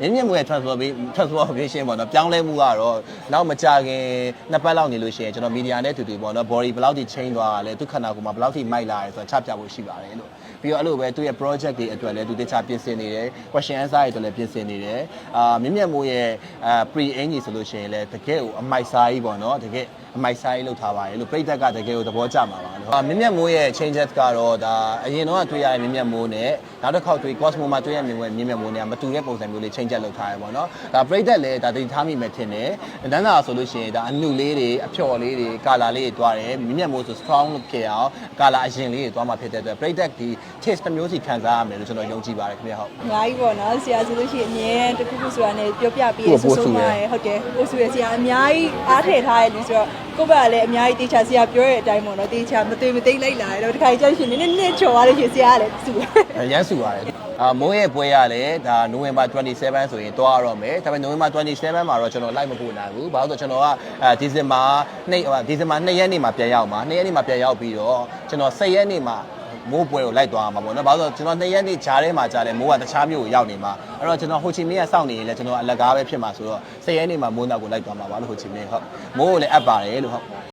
မြင့်မြင့်မိုးရဲ့ transformation transformation ပေါ့နော်ပြောင်းလဲမှုကတော့နောက်မကြခင်နှစ်ပတ်လောက်နေလို့ရှိရင်ကျွန်တော် media နဲ့တူတူပေါ့နော် body ဘယ်လောက်ထိ change သွားတာလဲသူခန္ဓာကိုယ်မှာဘယ်လောက်ထိမိုက်လာရဲဆိုတော့ချပြဖို့ရှိပါတယ်လို့ပြီးတော့အဲ့လိုပဲသူရဲ့ project တွေအတွက်လည်းသူတခြားပြင်ဆင်နေတယ် question answer တွေအတွက်လည်းပြင်ဆင်နေတယ်အာမြင့်မြင့်မိုးရဲ့အာ pre aim ကြီးဆိုလို့ရှိရင်လည်းတကယ်ကိုအမိုက်စားကြီးပေါ့နော်တကယ် အမိုက်စားကြီးလောက်ထားပါတယ်လို့ပြိသက်ကတကယ်ကိုသဘောကျမှာပါလို့အာမြင့်မြတ်မိုးရဲ့ changes ကတော့ဒါအရင်တော့တွေ့ရတဲ့မြင့်မြတ်မိုးနဲ့နောက်တစ်ခေါက်တွေ့ Cosmo မှာတွေ့ရမြင့်မြတ်မြင့်မြတ်မိုးနဲ့မတူတဲ့ပုံစံမျိုးလေး change လုပ်ထားရပေါ့နော်ဒါပြိသက်လည်းဒါတတိထားမိမယ်ထင်တယ်တန်းတာဆိုလို့ရှိရင်ဒါအနုလေးတွေအဖျော်လေးတွေကာလာလေးတွေတွားတယ်မြင့်မြတ်မိုးဆို strong လို့ဖြစ်အောင်ကာလာအရင်လေးတွေတွားမှာဖြစ်တဲ့အတွက်ပြိသက်ဒီ taste တစ်မျိုးစီခံစားရမယ်လို့ကျွန်တော်ယုံကြည်ပါတယ်ခင်ဗျဟုတ်အများကြီးပေါ့နော်ဆရာဆိုလို့ရှိရင်အမြဲတခုခုဆိုတာနဲ့ပြောပြပြီးကိုယ့်ကိုဆိုဆိုပို့မှာဆိုရရဟုတ်တယ်ပို့ဆိုရဆရာအများကြီးအားထည့်ထားရလို့ဆိုတော့ ကိုယ့်ဘက်ကလည်းအများကြီးတေချာဆရာပြောတဲ့အတိုင်းပေါ့နော်တေချာမသွေမသိမ့်လိုက်လာတယ်တော့ဒီခါကျရှင်နည်းနည်းနည်းချော်သွားလို့ရှိရင်ဆရာကလည်းစုတယ်အရန်စုပါတယ်အာမိုးရဲ့ပွဲရလည်းဒါနိုဝင်ဘာ27ဆိုရင်တွားရတော့မယ်ဒါပေမဲ့နိုဝင်ဘာ27မှာတော့ကျွန်တော်လိုက်မပို့နိုင်ဘူးဘာလို့လဲဆိုတော့ကျွန်တော်ကအဲဒီဇင်ဘာနေ့ဟိုဒီဇင်ဘာ2ရက်နေ့မှာပြန်ရောက်မှာ2ရက်နေ့မှာပြန်ရောက်ပြီးတော့ကျွန်တော်10ရက်နေ့မှာ မိုးပွဲကိုလိုက်သွားမှာပေါ့နော်ဘာလို့လဲဆိုတော့ကျွန်တော်2ရက်နေ့ဂျားထဲမှာကြာတယ်မိုးကတခြားမြို့ကိုရောက်နေမှာအဲ့တော့ကျွန်တော်ဟိုချီမင်းကစောင့်နေရင်လည်းကျွန်တော်အလကားပဲဖြစ်မှာဆိုတော့10ရက်နေ့မှာမိုးနောက်ကိုလိုက်သွားမှာပါလို့ဟိုချီမင်းဟုတ်မိုးကိုလည်းအပ်ပါတယ်လို့ဟုတ်